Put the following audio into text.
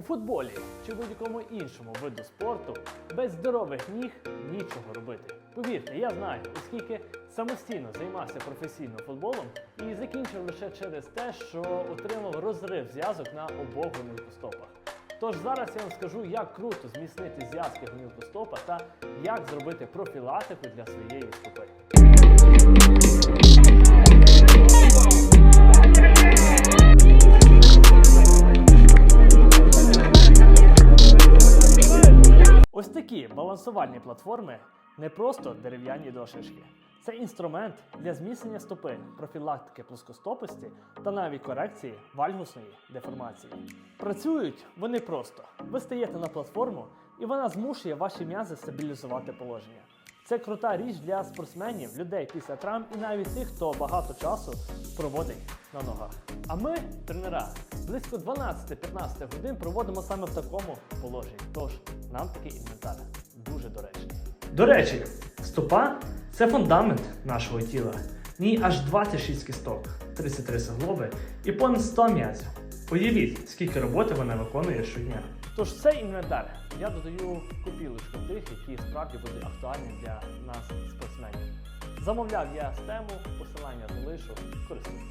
У футболі чи будь-якому іншому виду спорту без здорових ніг нічого робити. Повірте, я знаю, оскільки самостійно займався професійно футболом і закінчив лише через те, що отримав розрив зв'язок на обох гомілкостопах. Тож зараз я вам скажу, як круто зміцнити зв'язки гомілкостопа та як зробити профілактику для своєї стопи. Такі балансувальні платформи не просто дерев'яні дошечки. Це інструмент для зміцнення стопи, профілактики плоскостопості та навіть корекції вальгусної деформації. Працюють вони просто. Ви стаєте на платформу, і вона змушує ваші м'язи стабілізувати положення. Це крута річ для спортсменів, людей після травм і навіть тих, хто багато часу проводить на ногах. А ми, тренера, близько 12-15 годин проводимо саме в такому положенні. Тож нам такий інвентар дуже доречний. До речі, стопа це фундамент нашого тіла. В ній аж 26 кісток, 33 суглоби і понад 100 м'язів. Уявіть, скільки роботи вона виконує щодня. Тож цей інвентар я додаю копілочку тих, які справді будуть актуальні для нас, спортсменів. Замовляв я з тему, посилання залишу, користуйтесь.